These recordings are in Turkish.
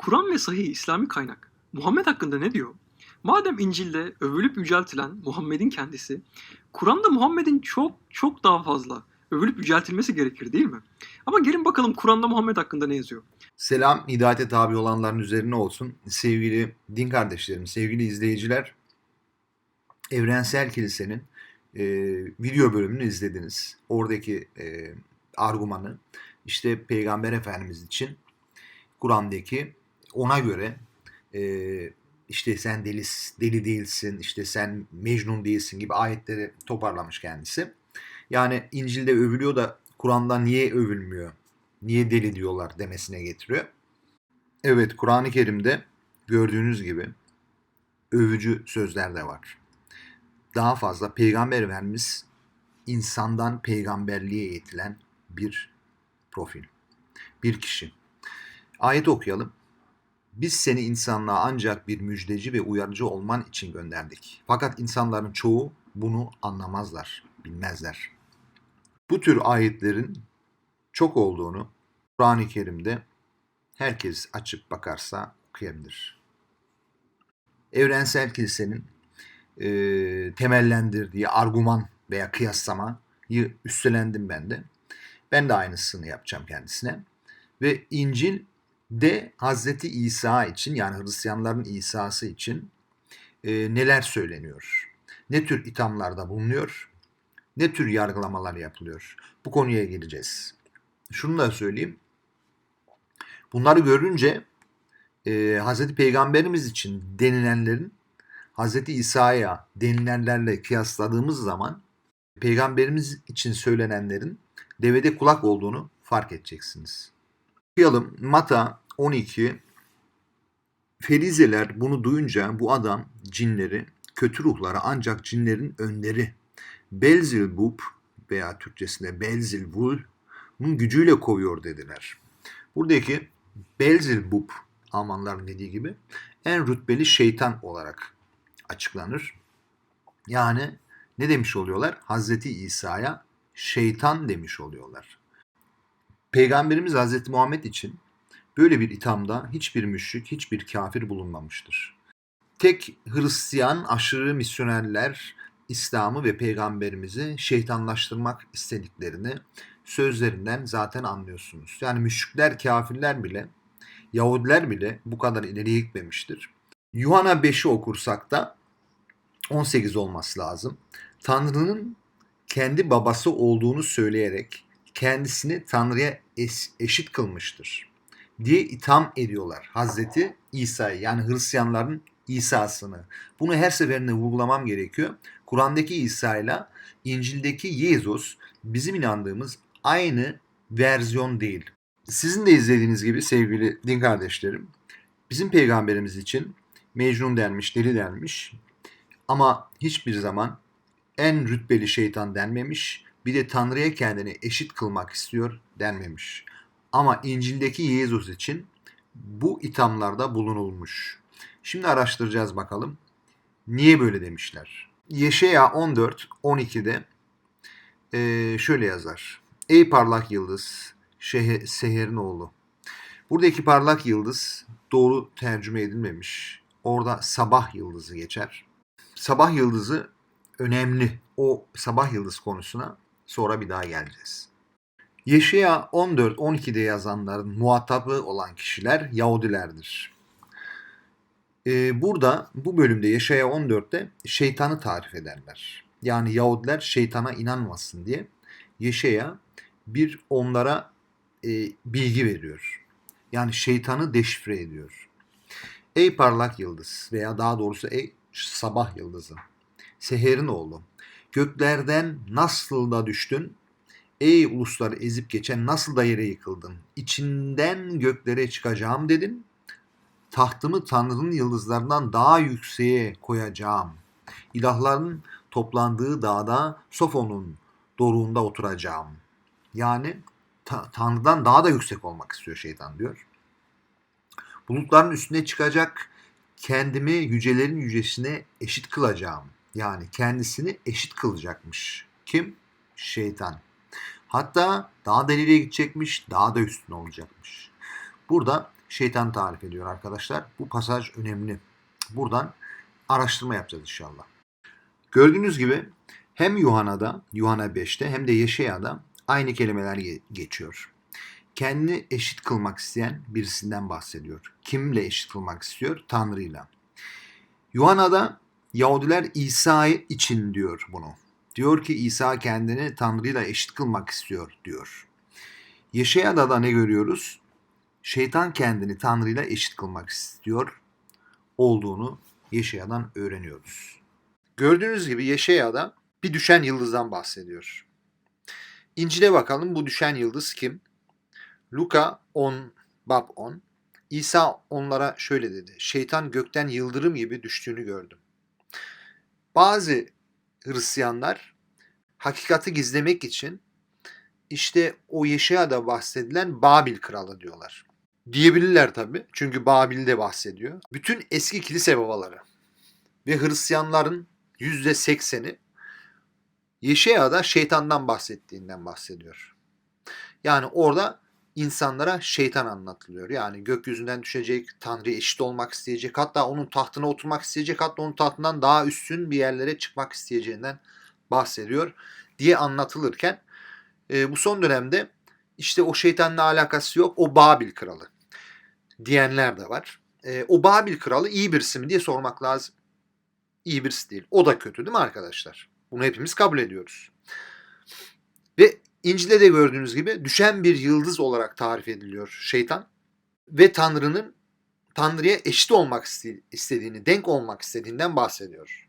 Kur'an ve sahih İslami kaynak Muhammed hakkında ne diyor? Madem İncil'de övülüp yüceltilen Muhammed'in kendisi, Kur'an'da Muhammed'in çok çok daha fazla övülüp yüceltilmesi gerekir değil mi? Ama gelin bakalım Kur'an'da Muhammed hakkında ne yazıyor? Selam hidayete tabi olanların üzerine olsun. Sevgili din kardeşlerim, sevgili izleyiciler. Evrensel Kilise'nin e, video bölümünü izlediniz. Oradaki e, argümanı işte Peygamber Efendimiz için Kur'an'daki ona göre e, işte sen deli, deli değilsin, işte sen Mecnun değilsin gibi ayetleri toparlamış kendisi. Yani İncil'de övülüyor da Kur'an'da niye övülmüyor? Niye deli diyorlar demesine getiriyor. Evet Kur'an-ı Kerim'de gördüğünüz gibi övücü sözler de var. Daha fazla Peygamber Efendimiz insandan peygamberliğe yetilen bir profil. Bir kişi. Ayet okuyalım. Biz seni insanlığa ancak bir müjdeci ve uyarıcı olman için gönderdik. Fakat insanların çoğu bunu anlamazlar, bilmezler. Bu tür ayetlerin çok olduğunu Kur'an-ı Kerim'de herkes açıp bakarsa okuyabilir. Evrensel Kilisenin e, temellendirdiği argüman veya kıyaslamayı üstlendim ben de. Ben de aynısını yapacağım kendisine. Ve İncil de Hazreti İsa için yani Hristiyanların İsa'sı için e, neler söyleniyor? Ne tür ithamlarda bulunuyor? Ne tür yargılamalar yapılıyor? Bu konuya gireceğiz. Şunu da söyleyeyim. Bunları görünce e, Hz. Peygamberimiz için denilenlerin Hz. İsa'ya denilenlerle kıyasladığımız zaman Peygamberimiz için söylenenlerin devede kulak olduğunu fark edeceksiniz. Okuyalım. Mata 12 Ferizeler bunu duyunca bu adam cinleri, kötü ruhları ancak cinlerin önderi Belzebub veya Türkçesinde Belzebul'un gücüyle kovuyor dediler. Buradaki Belzebub Almanların dediği gibi en rütbeli şeytan olarak açıklanır. Yani ne demiş oluyorlar? Hazreti İsa'ya şeytan demiş oluyorlar. Peygamberimiz Hazreti Muhammed için böyle bir ithamda hiçbir müşrik, hiçbir kafir bulunmamıştır. Tek Hristiyan aşırı misyonerler İslam'ı ve peygamberimizi şeytanlaştırmak istediklerini sözlerinden zaten anlıyorsunuz. Yani müşrikler, kafirler bile, Yahudiler bile bu kadar ileriye gitmemiştir. Yuhanna 5'i okursak da 18 olması lazım. Tanrı'nın kendi babası olduğunu söyleyerek kendisini Tanrı'ya eşit kılmıştır diye itham ediyorlar Hazreti İsa'yı yani Hristiyanların İsa'sını. Bunu her seferinde vurgulamam gerekiyor. Kur'an'daki İsa ile İncil'deki Yezus bizim inandığımız aynı versiyon değil. Sizin de izlediğiniz gibi sevgili din kardeşlerim, bizim peygamberimiz için Mecnun denmiş, deli denmiş ama hiçbir zaman en rütbeli şeytan denmemiş, bir de Tanrı'ya kendini eşit kılmak istiyor denmemiş. Ama İncil'deki Yezus için bu ithamlarda bulunulmuş. Şimdi araştıracağız bakalım. Niye böyle demişler? Yeşaya 14 12'de e, şöyle yazar. Ey parlak yıldız, şehe, Seher'in oğlu. Buradaki parlak yıldız doğru tercüme edilmemiş. Orada sabah yıldızı geçer. Sabah yıldızı önemli. O sabah yıldız konusuna sonra bir daha geleceğiz. Yeşaya 14-12'de yazanların muhatabı olan kişiler Yahudilerdir. Ee, burada bu bölümde Yeşaya 14'te şeytanı tarif ederler. Yani Yahudiler şeytana inanmasın diye Yeşaya bir onlara e, bilgi veriyor. Yani şeytanı deşifre ediyor. Ey parlak yıldız veya daha doğrusu ey sabah yıldızı. Seher'in oğlu. Göklerden nasıl da düştün? Ey ulusları ezip geçen nasıl da yere yıkıldın? İçinden göklere çıkacağım dedin. Tahtımı Tanrı'nın yıldızlarından daha yükseğe koyacağım. İlahların toplandığı dağda Sofon'un doruğunda oturacağım. Yani ta- Tanrı'dan daha da yüksek olmak istiyor şeytan diyor. Bulutların üstüne çıkacak, kendimi yücelerin yücesine eşit kılacağım. Yani kendisini eşit kılacakmış. Kim? Şeytan. Hatta daha da ileriye gidecekmiş, daha da üstüne olacakmış. Burada şeytan tarif ediyor arkadaşlar. Bu pasaj önemli. Buradan araştırma yapacağız inşallah. Gördüğünüz gibi hem Yuhanna'da, Yuhanna 5'te hem de Yeşaya'da aynı kelimeler ge- geçiyor. Kendini eşit kılmak isteyen birisinden bahsediyor. Kimle eşit kılmak istiyor? Tanrı'yla. Yuhanna'da Yahudiler İsa için diyor bunu. Diyor ki İsa kendini Tanrı'yla eşit kılmak istiyor diyor. Yeşaya'da da ne görüyoruz? Şeytan kendini Tanrı'yla eşit kılmak istiyor olduğunu Yeşaya'dan öğreniyoruz. Gördüğünüz gibi Yeşaya'da bir düşen yıldızdan bahsediyor. İncil'e bakalım bu düşen yıldız kim? Luka 10, bab 10. İsa onlara şöyle dedi. Şeytan gökten yıldırım gibi düştüğünü gördüm. Bazı Hristiyanlar hakikati gizlemek için işte o Yeşaya'da bahsedilen Babil kralı diyorlar. Diyebilirler tabi çünkü Babil'de bahsediyor. Bütün eski kilise babaları ve Hristiyanların %80'i Yeşaya'da şeytandan bahsettiğinden bahsediyor. Yani orada insanlara şeytan anlatılıyor. Yani gökyüzünden düşecek, Tanrı'ya eşit olmak isteyecek, hatta onun tahtına oturmak isteyecek, hatta onun tahtından daha üstün bir yerlere çıkmak isteyeceğinden bahsediyor diye anlatılırken e, bu son dönemde işte o şeytanla alakası yok, o Babil kralı diyenler de var. E, o Babil kralı iyi birisi mi diye sormak lazım. İyi birisi değil. O da kötü değil mi arkadaşlar? Bunu hepimiz kabul ediyoruz. İncil'de de gördüğünüz gibi düşen bir yıldız olarak tarif ediliyor şeytan. Ve Tanrı'nın Tanrı'ya eşit olmak iste- istediğini, denk olmak istediğinden bahsediyor.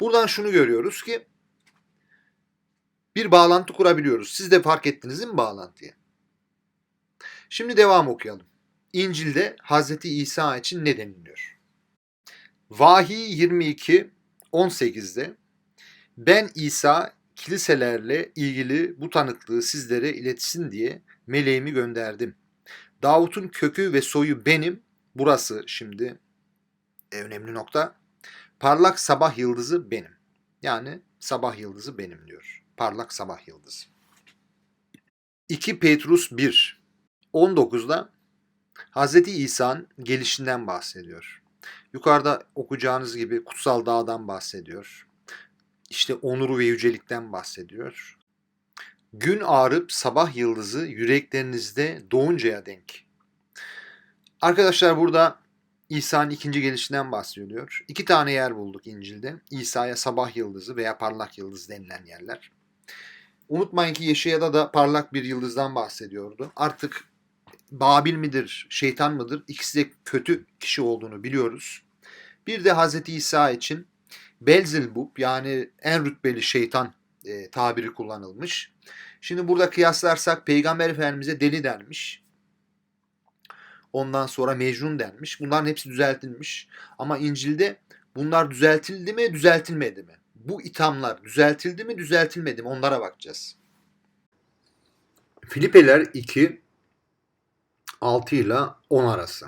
Buradan şunu görüyoruz ki bir bağlantı kurabiliyoruz. Siz de fark ettiniz mi bağlantıyı? Şimdi devam okuyalım. İncil'de Hazreti İsa için ne deniliyor? Vahiy 22 18'de ben İsa kiliselerle ilgili bu tanıklığı sizlere iletsin diye meleğimi gönderdim. Davut'un kökü ve soyu benim. Burası şimdi e, önemli nokta. Parlak sabah yıldızı benim. Yani sabah yıldızı benim diyor. Parlak sabah yıldızı. 2 Petrus 1 19'da Hz. İsa'nın gelişinden bahsediyor. Yukarıda okuyacağınız gibi kutsal dağdan bahsediyor. İşte onuru ve yücelikten bahsediyor. Gün ağrıp sabah yıldızı yüreklerinizde doğuncaya denk. Arkadaşlar burada İsa'nın ikinci gelişinden bahsediyor. İki tane yer bulduk İncil'de. İsa'ya sabah yıldızı veya parlak yıldız denilen yerler. Unutmayın ki Yeşaya'da da parlak bir yıldızdan bahsediyordu. Artık Babil midir, şeytan mıdır? İkisi de kötü kişi olduğunu biliyoruz. Bir de Hz. İsa için Belzebub yani en rütbeli şeytan e, tabiri kullanılmış. Şimdi burada kıyaslarsak Peygamber Efendimiz'e deli denmiş. Ondan sonra Mecnun denmiş. Bunların hepsi düzeltilmiş. Ama İncil'de bunlar düzeltildi mi, düzeltilmedi mi? Bu ithamlar düzeltildi mi, düzeltilmedi mi? Onlara bakacağız. Filipeler 2 6 ile 10 arası.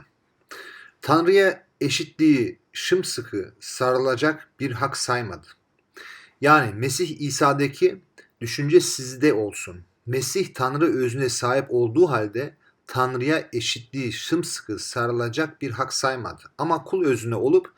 Tanrı'ya eşitliği şımsıkı sarılacak bir hak saymadı. Yani Mesih İsa'daki düşünce sizde olsun. Mesih Tanrı özüne sahip olduğu halde Tanrı'ya eşitliği sımsıkı sarılacak bir hak saymadı. Ama kul özüne olup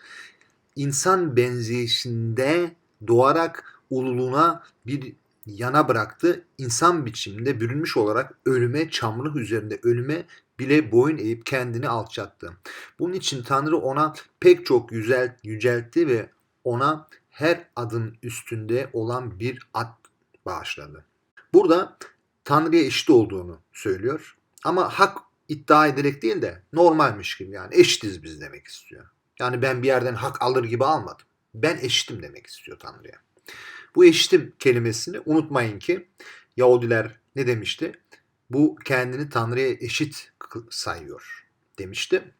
insan benzeyişinde doğarak ululuğuna bir yana bıraktı. İnsan biçiminde bürünmüş olarak ölüme, çamurluk üzerinde ölüme bile boyun eğip kendini alçattı. Bunun için Tanrı ona pek çok yücelt, yüceltti ve ona her adım üstünde olan bir at bağışladı. Burada Tanrı'ya eşit olduğunu söylüyor. Ama hak iddia ederek değil de normalmiş gibi yani eşitiz biz demek istiyor. Yani ben bir yerden hak alır gibi almadım. Ben eşitim demek istiyor Tanrı'ya. Bu eşitim kelimesini unutmayın ki Yahudiler ne demişti? Bu kendini Tanrı'ya eşit sayıyor demişti.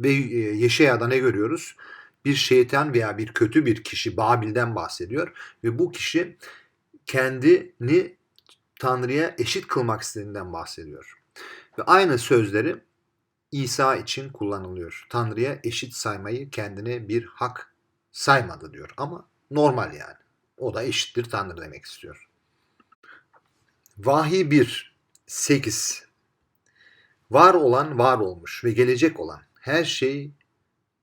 Ve Yeşaya'da ne görüyoruz? Bir şeytan veya bir kötü bir kişi Babil'den bahsediyor. Ve bu kişi kendini Tanrı'ya eşit kılmak istediğinden bahsediyor. Ve aynı sözleri İsa için kullanılıyor. Tanrı'ya eşit saymayı kendine bir hak saymadı diyor. Ama normal yani. O da eşittir Tanrı demek istiyor. Vahiy 1 8 Var olan var olmuş ve gelecek olan her şey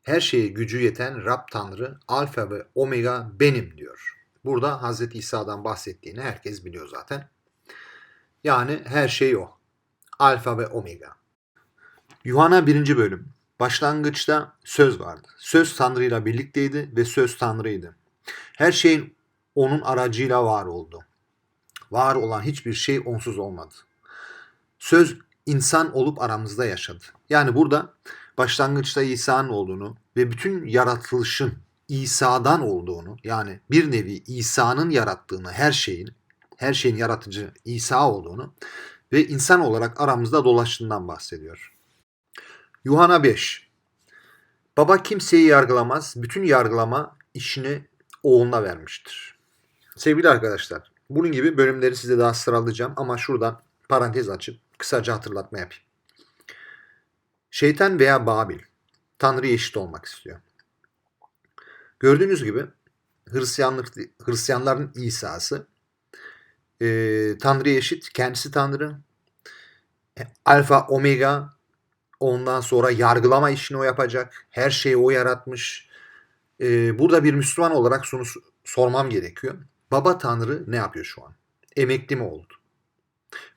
her şeye gücü yeten Rab Tanrı Alfa ve Omega benim diyor. Burada Hazreti İsa'dan bahsettiğini herkes biliyor zaten. Yani her şey o. Alfa ve Omega. Yuhanna 1. bölüm. Başlangıçta söz vardı. Söz Tanrı ile birlikteydi ve söz Tanrı'ydı. Her şeyin onun aracıyla var oldu. Var olan hiçbir şey onsuz olmadı. Söz insan olup aramızda yaşadı. Yani burada başlangıçta İsa'nın olduğunu ve bütün yaratılışın İsa'dan olduğunu yani bir nevi İsa'nın yarattığını her şeyin her şeyin yaratıcı İsa olduğunu ve insan olarak aramızda dolaştığından bahsediyor. Yuhanna 5 Baba kimseyi yargılamaz, bütün yargılama işini oğluna vermiştir. Sevgili arkadaşlar, bunun gibi bölümleri size daha sıralayacağım ama şuradan parantez açıp kısaca hatırlatma yapayım. Şeytan veya Babil, Tanrı'ya eşit olmak istiyor. Gördüğünüz gibi Hristiyanlık, Hristiyanların İsa'sı e, Tanrı'ya eşit, kendisi Tanrı. E, Alfa, Omega, ondan sonra yargılama işini o yapacak. Her şeyi o yaratmış. E, burada bir Müslüman olarak şunu sormam gerekiyor. Baba Tanrı ne yapıyor şu an? Emekli mi oldu?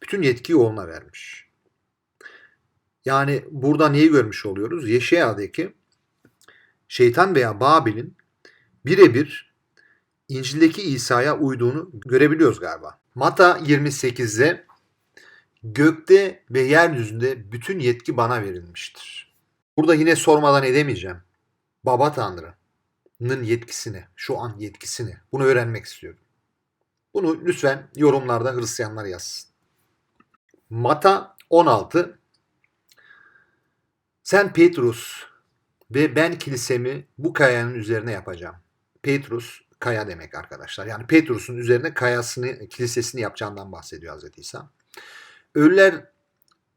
Bütün yetkiyi oğluna vermiş. Yani burada neyi görmüş oluyoruz? Yeşaya'daki şeytan veya Babil'in birebir İncil'deki İsa'ya uyduğunu görebiliyoruz galiba. Mata 28'de gökte ve yeryüzünde bütün yetki bana verilmiştir. Burada yine sormadan edemeyeceğim. Baba Tanrı'nın yetkisini, şu an yetkisini bunu öğrenmek istiyorum. Bunu lütfen yorumlarda Hristiyanlar yazsın. Mata 16 Sen Petrus ve ben kilisemi bu kayanın üzerine yapacağım. Petrus kaya demek arkadaşlar. Yani Petrus'un üzerine kayasını, kilisesini yapacağından bahsediyor Hazreti İsa. Ölüler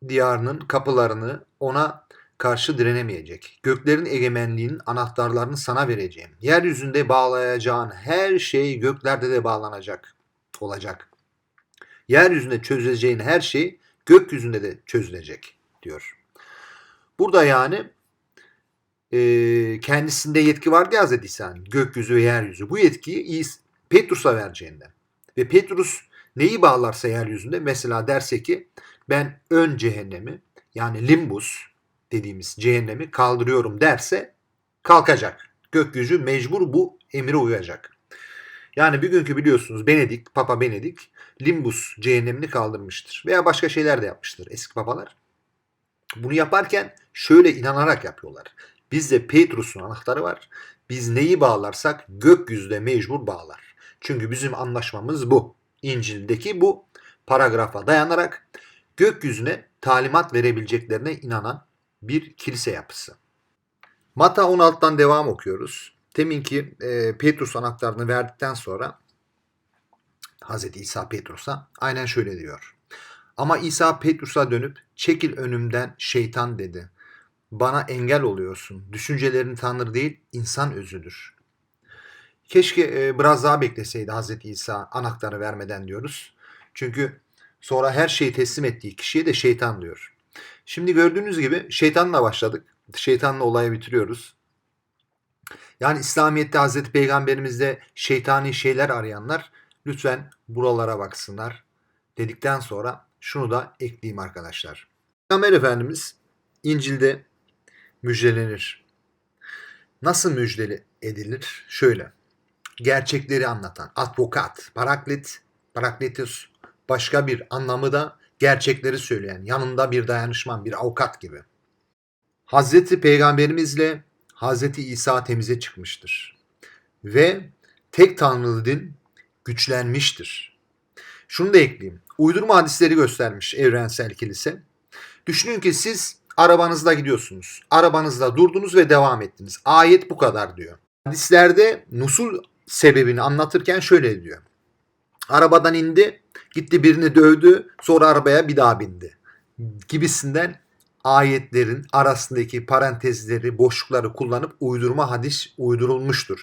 diyarının kapılarını ona karşı direnemeyecek. Göklerin egemenliğinin anahtarlarını sana vereceğim. Yeryüzünde bağlayacağın her şey göklerde de bağlanacak olacak. Yeryüzünde çözüleceğin her şey gökyüzünde de çözülecek diyor. Burada yani e, kendisinde yetki vardı ya Hazreti İsa'nın. Gökyüzü ve yeryüzü. Bu yetkiyi Petrus'a vereceğinden. Ve Petrus neyi bağlarsa yeryüzünde mesela derse ki ben ön cehennemi yani limbus dediğimiz cehennemi kaldırıyorum derse kalkacak. Gökyüzü mecbur bu emire uyacak. Yani bir günkü biliyorsunuz Benedik, Papa Benedik limbus cehennemini kaldırmıştır. Veya başka şeyler de yapmıştır eski papalar. Bunu yaparken şöyle inanarak yapıyorlar. Bizde Petrus'un anahtarı var. Biz neyi bağlarsak gökyüzüde mecbur bağlar. Çünkü bizim anlaşmamız bu. İncil'deki bu paragrafa dayanarak gökyüzüne talimat verebileceklerine inanan bir kilise yapısı. Mata 16'dan devam okuyoruz. Teminki e, Petrus anahtarını verdikten sonra Hz. İsa Petrus'a aynen şöyle diyor. Ama İsa Petrus'a dönüp çekil önümden şeytan dedi bana engel oluyorsun. Düşüncelerin Tanrı değil, insan özüdür. Keşke e, biraz daha bekleseydi Hazreti İsa anahtarı vermeden diyoruz. Çünkü sonra her şeyi teslim ettiği kişiye de şeytan diyor. Şimdi gördüğünüz gibi şeytanla başladık. Şeytanla olayı bitiriyoruz. Yani İslamiyet'te Hazreti Peygamberimizde şeytani şeyler arayanlar lütfen buralara baksınlar dedikten sonra şunu da ekleyeyim arkadaşlar. Peygamber Efendimiz İncil'de müjdelenir. Nasıl müjdeli edilir? Şöyle. Gerçekleri anlatan advokat, paraklit, parakletus başka bir anlamı da gerçekleri söyleyen, yanında bir dayanışman, bir avukat gibi. Hazreti Peygamberimizle Hazreti İsa temize çıkmıştır. Ve tek tanrılı din güçlenmiştir. Şunu da ekleyeyim. Uydurma hadisleri göstermiş evrensel kilise. Düşünün ki siz Arabanızda gidiyorsunuz. Arabanızda durdunuz ve devam ettiniz. Ayet bu kadar diyor. Hadislerde nusul sebebini anlatırken şöyle diyor. Arabadan indi, gitti birini dövdü, sonra arabaya bir daha bindi. Gibisinden ayetlerin arasındaki parantezleri, boşlukları kullanıp uydurma hadis uydurulmuştur.